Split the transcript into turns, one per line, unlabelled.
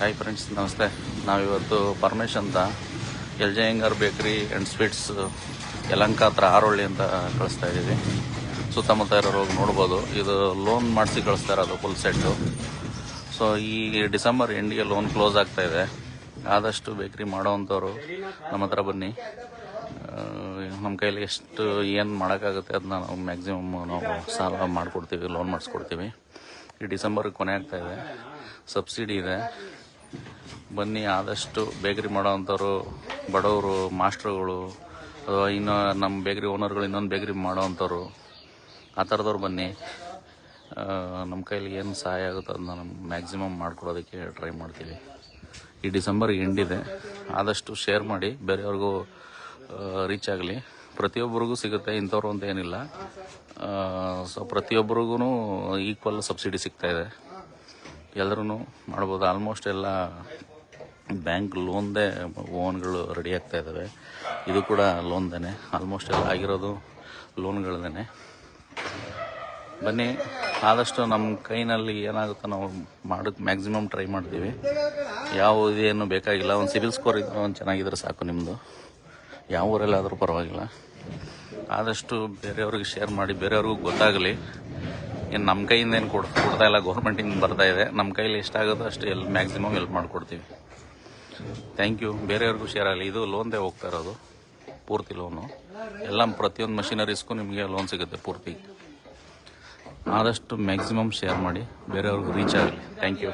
Hi friends ನಮಸ್ತೆ. ನಾವಿವತ್ತು ಪರಮೇಶ್ ಅಂತ. ಎಲ್ ಜಯಂಗರ್ ಬೇಕ್ರಿ ಆ್ಯಂಡ್ ಸ್ವೀಟ್ಸ್ ಯಲಂಕ ಹತ್ರ ಆರೋಳ್ಳಿ ಅಂತ ಕಳಿಸ್ತಾ ಇದ್ದೀವಿ ಸುತ್ತಮುತ್ತ ಇರೋರು ಹೋಗಿ ನೋಡ್ಬೋದು. ಇದು ಲೋನ್ ಮಾಡಿಸಿ ಕಳಿಸ್ತಾ ಇರೋದು ಫುಲ್ ಸೆಟ್ಟು ಸೊ ಈ ಡಿಸೆಂಬರ್ ಎಂಡಿಗೆ ಲೋನ್ ಕ್ಲೋಸ್ ಆಗ್ತಾ ಇದೆ. ಆದಷ್ಟು ಬೇಕ್ರಿ ಮಾಡೋವಂಥವ್ರು ನಮ್ಮ ಹತ್ರ ಬನ್ನಿ. ನಮ್ಮ ಕೈಯಲ್ಲಿ ಎಷ್ಟು, ಏನು ಮಾಡೋಕ್ಕಾಗುತ್ತೆ ಅದನ್ನ ನಾವು ಮ್ಯಾಕ್ಸಿಮಮ್ ನಾವು ಸಾಲ ಮಾಡಿಕೊಡ್ತೀವಿ ಲೋನ್ ಮಾಡಿಸ್ಕೊಡ್ತೀವಿ. ಈ ಡಿಸೆಂಬರ್ಗೆ ಕೊನೆ ಆಗ್ತಾ ಇದೆ. ಸಬ್ಸಿಡಿ ಇದೆ. ಬನ್ನಿ, ಆದಷ್ಟು ಬೇಕ್ರಿ ಮಾಡೋವಂಥವ್ರು, ಬಡವರು, ಮಾಸ್ಟ್ರುಗಳು, ಅಥವಾ ಇನ್ನು ನಮ್ಮ ಬೇಕ್ರಿ ಓನರ್ಗಳು ಇನ್ನೊಂದು ಬೇಕ್ರಿ ಮಾಡೋವಂಥವ್ರು, ಆ ಥರದವ್ರು ಬನ್ನಿ. ನಮ್ಮ ಕೈಲಿ ಏನು ಸಹಾಯ ಆಗುತ್ತೆ ಅದನ್ನ ನಮ್ಮ ಮ್ಯಾಕ್ಸಿಮಮ್ ಮಾಡ್ಕೊಡೋದಕ್ಕೆ ಟ್ರೈ ಮಾಡ್ತೀವಿ. ಈ ಡಿಸೆಂಬರ್ ಎಂಡಿದೆ ಆದಷ್ಟು ಶೇರ್ ಮಾಡಿ, ಬೇರೆಯವ್ರಿಗೂ ರೀಚ್ ಆಗಲಿ. ಪ್ರತಿಯೊಬ್ಬರಿಗೂ ಸಿಗುತ್ತೆ, ಇಂಥವ್ರು ಅಂತ ಏನಿಲ್ಲ. ಸೊ ಪ್ರತಿಯೊಬ್ಬರಿಗೂ ಈಕ್ವಲ್ ಸಬ್ಸಿಡಿ ಸಿಗ್ತಾಯಿದೆ ಎಲ್ಲರೂ ಮಾಡ್ಬೋದು. ಆಲ್ಮೋಸ್ಟ್ ಎಲ್ಲ ಬ್ಯಾಂಕ್ ಲೋನ್ದೇ ಓನ್ಗಳು ರೆಡಿ ಆಗ್ತಾ ಇದ್ದಾವೆ ಇದು ಕೂಡ ಲೋನ್ದೇ ಆಲ್ಮೋಸ್ಟ್ ಎಲ್ಲ ಆಗಿರೋದು ಲೋನ್ಗಳದೇ ಬನ್ನಿ, ಆದಷ್ಟು ನಮ್ಮ ಕೈನಲ್ಲಿ ಏನಾಗುತ್ತೋ ನಾವು ಮಾಡೋಕ್ಕೆ ಮ್ಯಾಕ್ಸಿಮಮ್ ಟ್ರೈ ಮಾಡ್ತೀವಿ. ಯಾವ ಇದೇನು ಬೇಕಾಗಿಲ್ಲ. ಒಂದು ಸಿವಿಲ್ ಸ್ಕೋರ್ ಇದ್ದರೆ ಒಂದು ಚೆನ್ನಾಗಿದ್ರೆ ಸಾಕು ನಿಮ್ಮದು ಯಾವ ಊರಲ್ಲಾದರೂ ಪರವಾಗಿಲ್ಲ. ಆದಷ್ಟು ಬೇರೆಯವ್ರಿಗೆ ಶೇರ್ ಮಾಡಿ, ಬೇರೆಯವ್ರಿಗೂ ಗೊತ್ತಾಗಲಿ. ಏನು ನಮ್ಮ ಕೈಯಿಂದ ಏನು ಕೊಡ್, ಕೊಡ್ತಾ ಇಲ್ಲ ಗೌರ್ಮೆಂಟಿಂದ ಬರ್ತಾ ಇದೆ. ನಮ್ಮ ಕೈಲಿ ಎಷ್ಟಾಗುತ್ತೋ ಅಷ್ಟು ಎಲ್ಲಿ ಮ್ಯಾಕ್ಸಿಮಮ್ ಎಲ್ಪ್ ಮಾಡಿಕೊಡ್ತೀವಿ. ಥ್ಯಾಂಕ್ ಯು ಬೇರೆಯವ್ರಿಗೂ ಶೇರ್ ಆಗಲಿ. ಇದು ಲೋನ್ದೇ ಹೋಗ್ತಾ ಇರೋದು. ಪೂರ್ತಿ ಲೋನು ಎಲ್ಲ ಪ್ರತಿಯೊಂದು ಮಷಿನರೀಸ್ಗೂ ನಿಮಗೆ ಲೋನ್ ಸಿಗುತ್ತೆ ಪೂರ್ತಿ. ಆದಷ್ಟು ಮ್ಯಾಕ್ಸಿಮಮ್ ಶೇರ್ ಮಾಡಿ. ಬೇರೆಯವ್ರಿಗೂ ರೀಚ್ ಆಗಲಿ. Thank you